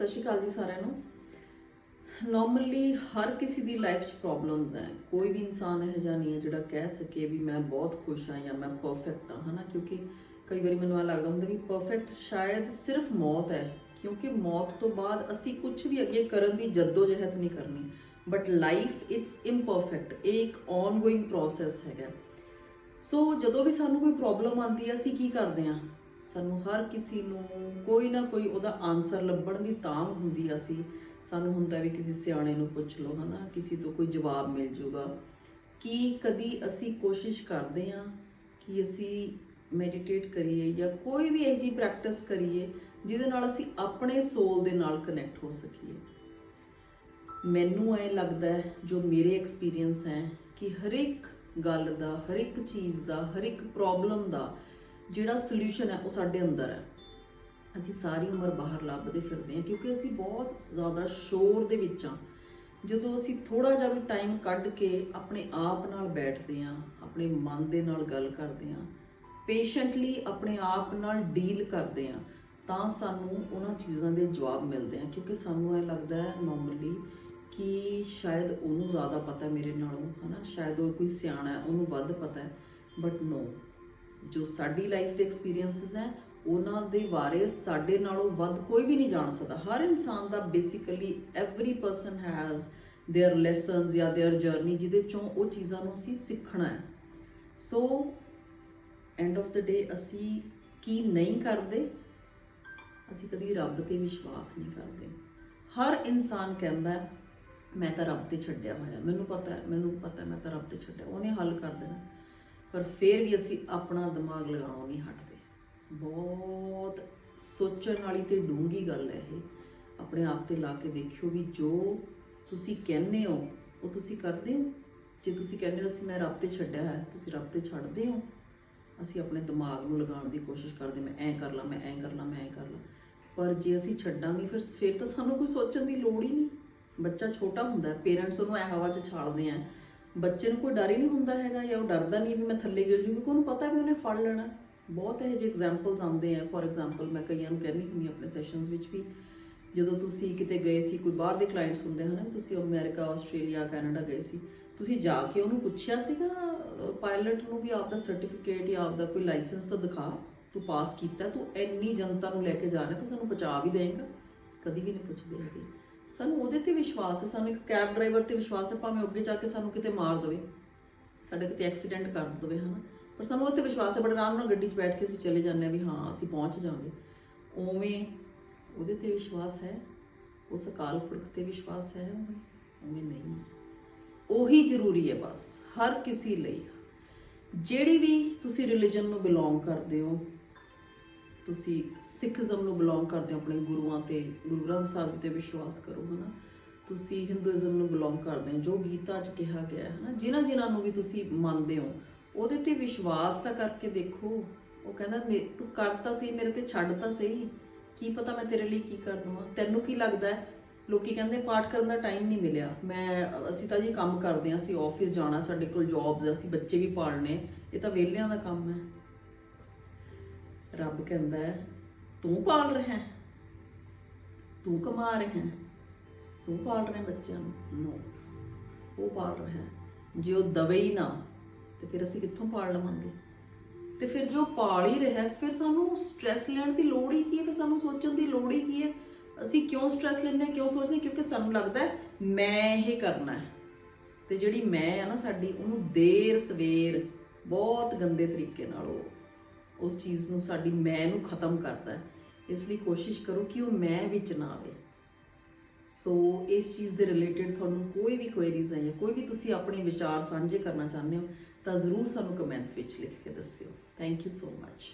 ਸਤਿ ਸ਼੍ਰੀ ਅਕਾਲ ਜੀ ਸਾਰਿਆਂ ਨੂੰ। ਨਾਰਮਲੀ ਹਰ ਕਿਸੇ ਦੀ ਲਾਈਫ 'ਚ ਪ੍ਰੋਬਲਮਸ ਹੈ। ਕੋਈ ਵੀ ਇਨਸਾਨ ਇਹੋ ਜਿਹਾ ਨਹੀਂ ਹੈ ਜਿਹੜਾ ਕਹਿ ਸਕੇ ਵੀ ਮੈਂ ਬਹੁਤ ਖੁਸ਼ ਹਾਂ ਜਾਂ ਮੈਂ ਪਰਫੈਕਟ ਹਾਂ, ਹਨਾ? ਕਿਉਂਕਿ ਕਈ ਵਾਰੀ ਮੈਨੂੰ ਇਹ ਲੱਗਦਾ ਹੁੰਦਾ ਵੀ ਪਰਫੈਕਟ ਸ਼ਾਇਦ ਸਿਰਫ ਮੌਤ ਹੈ, ਕਿਉਂਕਿ ਮੌਤ ਤੋਂ ਬਾਅਦ ਅਸੀਂ ਕੁਝ ਵੀ ਅੱਗੇ ਕਰਨ ਦੀ ਜਦੋਜਹਿਦ ਨਹੀਂ ਕਰਨੀ। ਬਟ ਲਾਈਫ ਇਟਸ ਇੰਪਰਫੈਕਟ ਇਹ ਇੱਕ ਔਨਗੋਇੰਗ ਪ੍ਰੋਸੈਸ ਹੈਗਾ। ਸੋ ਜਦੋਂ ਵੀ ਸਾਨੂੰ ਕੋਈ ਪ੍ਰੋਬਲਮ ਆਉਂਦੀ ਹੈ, ਅਸੀਂ ਕੀ ਕਰਦੇ ਹਾਂ? ਸਾਨੂੰ ਹਰ ਕਿਸੇ ਨੂੰ ਕੋਈ ਨਾ ਕੋਈ ਉਹਦਾ ਆਨਸਰ ਲੱਭਣ ਦੀ ਤਾਂਘ ਹੁੰਦੀ ਆ ਅਸੀਂ ਸਾਨੂੰ ਹੁੰਦਾ ਵੀ ਕਿਸੇ ਸਿਆਣੇ ਨੂੰ ਪੁੱਛ ਲਓ, ਹਨਾ, ਕਿਸੇ ਤੋਂ ਕੋਈ ਜਵਾਬ ਮਿਲ ਜਾਊਗਾ ਕੀ ਕਦੀ ਅਸੀਂ ਕੋਸ਼ਿਸ਼ ਕਰਦੇ ਹਾਂ ਕਿ ਅਸੀਂ ਮੈਡੀਟੇਟ ਕਰੀਏ ਜਾਂ ਕੋਈ ਵੀ ਇਹੋ ਜਿਹੀ ਪ੍ਰੈਕਟਿਸ ਕਰੀਏ ਜਿਹਦੇ ਨਾਲ ਅਸੀਂ ਆਪਣੇ ਸੋਲ ਦੇ ਨਾਲ ਕਨੈਕਟ ਹੋ ਸਕੀਏ? ਮੈਨੂੰ ਐ ਲੱਗਦਾ ਜੋ ਮੇਰੇ ਐਕਸਪੀਰੀਅੰਸ ਹੈ, ਕਿ ਹਰ ਇੱਕ ਗੱਲ ਦਾ ਹਰ ਇੱਕ ਚੀਜ਼ ਦਾ ਹਰ ਇੱਕ ਪ੍ਰੋਬਲਮ ਦਾ ਜਿਹੜਾ ਸੋਲੂਸ਼ਨ ਹੈ ਉਹ ਸਾਡੇ ਅੰਦਰ ਹੈ। ਅਸੀਂ ਸਾਰੀ ਉਮਰ ਬਾਹਰ ਲੱਭਦੇ ਫਿਰਦੇ ਹਾਂ ਕਿਉਂਕਿ ਅਸੀਂ ਬਹੁਤ ਜ਼ਿਆਦਾ ਸ਼ੋਰ ਦੇ ਵਿੱਚ ਹਾਂ। ਜਦੋਂ ਅਸੀਂ ਥੋੜਾ ਜਿਹਾ ਵੀ ਟਾਈਮ ਕੱਢ ਕੇ ਆਪਣੇ ਆਪ ਨਾਲ ਬੈਠਦੇ ਹਾਂ, ਆਪਣੇ ਮਨ ਦੇ ਨਾਲ ਗੱਲ ਕਰਦੇ ਹਾਂ ਪੇਸ਼ੈਂਟਲੀ ਆਪਣੇ ਆਪ ਨਾਲ ਡੀਲ ਕਰਦੇ ਹਾਂ, ਤਾਂ ਸਾਨੂੰ ਉਹਨਾਂ ਚੀਜ਼ਾਂ ਦੇ ਜਵਾਬ ਮਿਲਦੇ ਆ। ਕਿਉਂਕਿ ਸਾਨੂੰ ਇਹ ਲੱਗਦਾ ਹੈ ਨਾਰਮਲੀ ਕਿ ਸ਼ਾਇਦ ਉਹਨੂੰ ਜ਼ਿਆਦਾ ਪਤਾ ਮੇਰੇ ਨਾਲੋਂ, ਹਨਾ? ਸ਼ਾਇਦ ਉਹ ਕੋਈ ਸਿਆਣਾ ਹੈ, ਉਹਨੂੰ ਵੱਧ ਪਤਾ ਹੈ ਬਟ ਨੋ ਜੋ ਸਾਡੀ ਲਾਈਫ ਦੇ ਐਕਸਪੀਰੀਐਂਸਸ ਹੈ ਉਹਨਾਂ ਦੇ ਬਾਰੇ ਸਾਡੇ ਨਾਲੋਂ ਵੱਧ ਕੋਈ ਵੀ ਨਹੀਂ ਜਾਣ ਸਕਦਾ ਹਰ ਇਨਸਾਨ ਦਾ basically every person has their lessons ਜਾਂ देयर ਜਰਨੀ ਜਿਹਦੇ ਚੋਂ ਉਹ ਚੀਜ਼ਾਂ ਨੂੰ ਅਸੀਂ ਸਿੱਖਣਾ ਹੈ ਸੋ ਐਂਡ ਆਫ ਦ ਡੇ ਅਸੀਂ ਕੀ ਨਹੀਂ ਕਰਦੇ ਅਸੀਂ ਕਦੀ ਰੱਬ ਤੇ ਵਿਸ਼ਵਾਸ ਨਹੀਂ ਕਰਦੇ ਹਰ ਇਨਸਾਨ ਕਹਿੰਦਾ ਹੈ, ਮੈਂ ਤਾਂ ਰੱਬ ਤੇ ਛੱਡਿਆ ਹੋਇਆ ਮੈਨੂੰ ਪਤਾ ਹੈ ਮੈਨੂੰ ਪਤਾ ਹੈ ਮੈਂ ਤਾਂ ਰੱਬ ਤੇ ਛੱਡਿਆ ਉਹਨੇ ਹੱਲ ਕਰ ਦੇਣਾ ਪਰ ਫਿਰ ਵੀ ਅਸੀਂ ਆਪਣਾ ਦਿਮਾਗ ਲਗਾਉਣੋਂ ਨਹੀਂ ਹਟਦੇ। ਬਹੁਤ ਸੋਚਣ ਵਾਲੀ ਤੇ ਡੂੰਗੀ ਗੱਲ ਹੈ ਇਹ। ਆਪਣੇ ਆਪ ਤੇ ਲਾ ਕੇ ਦੇਖਿਓ ਵੀ ਜੋ ਤੁਸੀਂ ਕਹਿੰਦੇ ਹੋ, ਉਹ ਤੁਸੀਂ ਕਰਦੇ ਹੋ। ਜੇ ਤੁਸੀਂ ਕਹਿੰਦੇ ਹੋ, ਅਸੀਂ ਮੈਂ ਰੱਬ ਤੇ ਛੱਡਿਆ ਹੈ, ਤੁਸੀਂ ਰੱਬ ਤੇ ਛੱਡਦੇ ਹੋ। ਅਸੀਂ ਆਪਣੇ ਦਿਮਾਗ ਨੂੰ ਲਗਾਉਣ ਦੀ ਕੋਸ਼ਿਸ਼ ਕਰਦੇ, ਮੈਂ ਐਂ ਕਰ ਲਾਂ, ਮੈਂ ਐਂ ਕਰ ਲਾਂ, ਮੈਂ ਐਂ ਕਰ ਲਾਂ। ਪਰ ਜੇ ਅਸੀਂ ਛੱਡਾਂਗੇ, ਫਿਰ ਫਿਰ ਤਾਂ ਸਾਨੂੰ ਕੋਈ ਸੋਚਣ ਦੀ ਲੋੜ ਹੀ ਨਹੀਂ। ਬੱਚਾ ਛੋਟਾ ਹੁੰਦਾ, ਪੇਰੈਂਟਸ ਉਹਨੂੰ ਐ ਹਵਾ 'ਚ ਛਾਲਦੇ ਆ ਬੱਚੇ ਨੂੰ ਕੋਈ ਡਰ ਹੀ ਨਹੀਂ ਹੁੰਦਾ ਹੈਗਾ ਜਾਂ ਉਹ ਡਰਦਾ ਨਹੀਂ ਵੀ ਮੈਂ ਥੱਲੇ ਗਿਰ ਜੂਗੀ ਕਿਉਂਕਿ ਉਹਨੂੰ ਪਤਾ ਵੀ ਉਹਨੇ ਫੜ ਲੈਣਾ। ਬਹੁਤ ਇਹੋ ਜਿਹੇ ਐਗਜ਼ਾਮਪਲਸ ਆਉਂਦੇ ਆ। ਫੋਰ ਐਗਜ਼ਾਮਪਲ ਮੈਂ ਕਈਆਂ ਨੂੰ ਕਹਿੰਦੀ ਹੁੰਦੀ ਆਪਣੇ ਸੈਸ਼ਨਸ ਵਿੱਚ ਵੀ, ਜਦੋਂ ਤੁਸੀਂ ਕਿਤੇ ਗਏ ਸੀ, ਕੋਈ ਬਾਹਰ ਦੇ ਕਲਾਇੰਟਸ ਹੁੰਦੇ ਹਨ, ਤੁਸੀਂ ਅਮਰੀਕਾ, ਆਸਟ੍ਰੇਲੀਆ, ਕੈਨੇਡਾ ਗਏ ਸੀ, ਤੁਸੀਂ ਜਾ ਕੇ ਉਹਨੂੰ ਪੁੱਛਿਆ ਸੀਗਾ ਪਾਇਲਟ ਨੂੰ ਵੀ ਆਪਦਾ ਸਰਟੀਫਿਕੇਟ ਜਾਂ ਆਪਦਾ ਕੋਈ ਲਾਇਸੈਂਸ ਤਾਂ ਦਿਖਾ, ਤੂੰ ਪਾਸ ਕੀਤਾ, ਤੂੰ ਇੰਨੀ ਜਨਤਾ ਨੂੰ ਲੈ ਕੇ ਜਾ ਰਿਹਾ, ਤੂੰ ਸਾਨੂੰ ਪਹੁੰਚਾ ਵੀ ਦੇਂਗਾ ਕਦੀ ਵੀ ਨਹੀਂ ਪੁੱਛਦੇ ਹੈਗੇ। ਸਾਨੂੰ ਉਹਦੇ ਤੇ ਵਿਸ਼ਵਾਸ ਹੈ, ਸਾਨੂੰ ਇੱਕ ਕੈਬ ਡਰਾਈਵਰ ਤੇ ਵਿਸ਼ਵਾਸ ਹੈ, ਭਾਵੇਂ ਅੱਗੇ ਜਾ ਕੇ ਸਾਨੂੰ ਕਿਤੇ ਮਾਰ ਦੇਵੇ, ਸਾਡੇ ਕਿਤੇ ਐਕਸੀਡੈਂਟ ਕਰ ਦੇਵੇ, ਹਨਾ? ਪਰ ਸਾਨੂੰ ਉਹ ਤੇ ਵਿਸ਼ਵਾਸ ਹੈ, ਬੜਾ ਆਰਾਮ ਨਾਲ ਗੱਡੀ 'ਚ ਬੈਠ ਕੇ ਅਸੀਂ ਚਲੇ ਜਾਂਦੇ ਹਾਂ ਵੀ ਹਾਂ, ਅਸੀਂ ਪਹੁੰਚ ਜਾਵਾਂਗੇ। ਉਵੇਂ ਉਹਦੇ ਤੇ ਵਿਸ਼ਵਾਸ ਹੈ, ਉਸ ਅਕਾਲ ਪੁਰਖ ਤੇ ਵਿਸ਼ਵਾਸ ਹੈ, ਉਵੇਂ ਨਹੀਂ ਹੈ। ਉਹੀ ਜ਼ਰੂਰੀ ਹੈ ਬਸ, ਹਰ ਕਿਸੇ ਲਈ। ਜਿਹੜੀ ਵੀ ਤੁਸੀਂ ਰਿਲੀਜਨ ਨੂੰ ਬਿਲੋਂਗ ਕਰਦੇ ਹੋ ਤੁਸੀਂ ਸਿੱਖਜ਼ਮ ਨੂੰ ਬਿਲੋਂਗ ਕਰਦੇ ਹੋ ਆਪਣੇ ਗੁਰੂਆਂ ਤੇ, ਗੁਰੂ ਗ੍ਰੰਥ ਸਾਹਿਬ ਤੇ ਵਿਸ਼ਵਾਸ ਕਰੋ, ਹਨਾ? ਤੁਸੀਂ ਹਿੰਦੂਇਜ਼ਮ ਨੂੰ ਬਿਲੋਂਗ ਕਰਦੇ ਹੋ, ਜੋ ਗੀਤਾ 'ਚ ਕਿਹਾ ਗਿਆ ਹੈ, ਹਨਾ? ਜਿਨ੍ਹਾਂ ਜਿਨ੍ਹਾਂ ਨੂੰ ਵੀ ਤੁਸੀਂ ਮੰਨਦੇ ਹੋ, ਉਹਦੇ ਤੇ ਵਿਸ਼ਵਾਸ ਤਾਂ ਕਰਕੇ ਦੇਖੋ। ਉਹ ਕਹਿੰਦਾ, ਮੇ- ਤੂੰ ਕਰ ਤਾਂ ਸਹੀ, ਮੇਰੇ ਤੇ ਛੱਡ ਤਾਂ ਸਹੀ। ਕੀ ਪਤਾ ਮੈਂ ਤੇਰੇ ਲਈ ਕੀ ਕਰ ਦਵਾਂ? ਤੈਨੂੰ ਕੀ ਲੱਗਦਾ ਹੈ? ਲੋਕੀ ਕਹਿੰਦੇ, ਪਾਠ ਕਰਨ ਦਾ ਟਾਈਮ ਨਹੀਂ ਮਿਲਿਆ। ਮੈਂ, ਅਸੀਂ ਤਾਂ ਜੀ ਕੰਮ ਕਰਦੇ ਹਾਂ, ਅਸੀਂ ਆਫਿਸ ਜਾਣਾ, ਸਾਡੇ ਕੋਲ ਜੌਬਸ ਅਸੀਂ ਬੱਚੇ ਵੀ ਪਾਲਣੇ। ਇਹ ਤਾਂ ਵਿਹਲਿਆਂ ਦਾ ਕੰਮ ਹੈ। ਰੱਬ ਕਹਿੰਦਾ ਹੈ ਤੂੰ ਪਾਲ ਰਿਹਾ ਹੈ ਤੂੰ ਕਮਾ ਰਿਹਾ ਹੈ ਤੂੰ ਪਾਲ ਰਿਹਾ ਬੱਚਿਆਂ ਨੂੰ? ਨੋ ਉਹ ਪਾਲ ਰਿਹਾ ਹੈ। ਜੇ ਉਹ ਦਵੇ ਹੀ ਨਾ ਤੇ ਫਿਰ ਅਸੀਂ ਕਿੱਥੋਂ ਪਾਲ ਲਵਾਂਗੇ? ਤੇ ਫਿਰ ਜੋ ਪਾਲ ਹੀ ਰਿਹਾ ਫਿਰ ਸਾਨੂੰ ਸਟ੍ਰੈਸ ਲੈਣ ਦੀ ਲੋੜ ਹੀ ਕੀ ਹੈ? ਫਿਰ ਸਾਨੂੰ ਸੋਚਣ ਦੀ ਲੋੜ ਹੀ ਕੀ ਹੈ? ਅਸੀਂ ਕਿਉਂ ਸਟ੍ਰੈਸ ਲੈਂਦੇ ਹਾਂ ਕਿਉਂ ਸੋਚਦੇ ਕਿਉਂਕਿ ਸਾਨੂੰ ਲੱਗਦਾ ਹੈ, ਮੈਂ ਇਹ ਕਰਨਾ ਹੈ। ਤੇ ਜਿਹੜੀ ਮੈਂ ਆ ਨਾ ਸਾਡੀ ਉਹਨੂੰ ਦੇਰ ਸਵੇਰ ਬਹੁਤ ਗੰਦੇ ਤਰੀਕੇ ਨਾਲ ਉਹ ਉਸ ਚੀਜ਼ ਨੂੰ ਸਾਡੀ ਮੈਂ ਨੂੰ ਖਤਮ ਕਰਦਾ ਹੈ। ਇਸ ਲਈ ਕੋਸ਼ਿਸ਼ ਕਰੋ ਕਿ ਉਹ ਮੈਂ ਵਿੱਚ ਨਾ ਆਵੇ। ਸੋ ਇਸ ਚੀਜ਼ ਦੇ ਰਿਲੇਟਡ ਤੁਹਾਨੂੰ ਕੋਈ ਵੀ ਕੁਐਰੀਜ਼ ਹੈ ਜਾਂ ਕੋਈ ਵੀ ਤੁਸੀਂ ਆਪਣੇ ਵਿਚਾਰ ਸਾਂਝੇ ਕਰਨਾ ਚਾਹੁੰਦੇ ਹੋ, ਤਾਂ ਜ਼ਰੂਰ ਸਾਨੂੰ ਕਮੈਂਟਸ ਵਿੱਚ ਲਿਖ ਕੇ ਦੱਸਿਓ। Thank you so much